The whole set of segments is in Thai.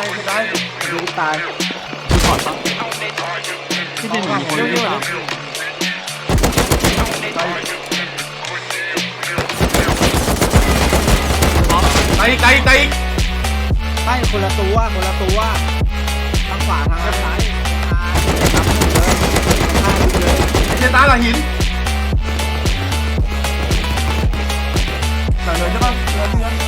ายไม่ตายดูต่ยถอดปะที่ดินนหนีเรื่องเหรอตายไปไปไปไม่คนละตัวคนละตัวทางขวาทางซ้ายงซ้ายเลยทางเลยเจตาหลังหินหลังเลยใช่ปะเ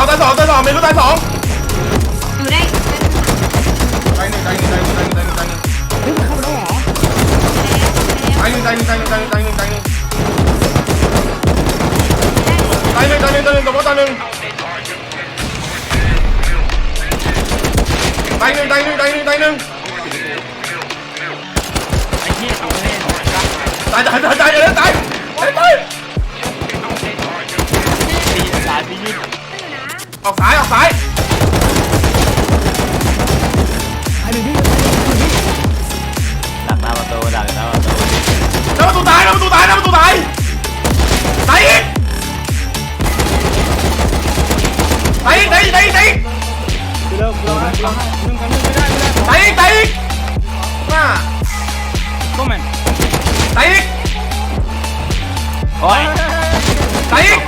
องตายสองตายสองเมนูตายสองอยู่ได้ตายหนึ่งตายหนึ่งตายหนึ่งตายหนึ่งตายหนึ่งตายหนึ่งเฮ้ยมันเข้ามาได้เหรอตายหนึ่งตายหนึ่งตายหนึ่งตายหนึ่งตายหนึ่งตายหนึ่งตายหนึ่งตายหนึ่งตายหนึ่งตัวตายหนึ่งตายหนึ่งตายหนึ่งตายหนึ่งตายหนึ่งไอ้เหี้ยกูไม่ได้ตายตายตายตายตายตายตายตายตี ออกซ้ายออกซ้ายไอ้หนึ่งที่ไอ้หนึ่งที่ดักหน้าประตูดักหน้าประตูแล้วประตูตายแล้วประตูตายแล้วประตูตายตายอีกตายอีกตายอีกตายอีกตายอีกกูเลิกกูเลิกกูเลิกหนึ่งกันหนึ่งไม่ได้ไม่ได้ตายอีกตายอีกมาก็แมนตายอีกโอ้ยตายอีก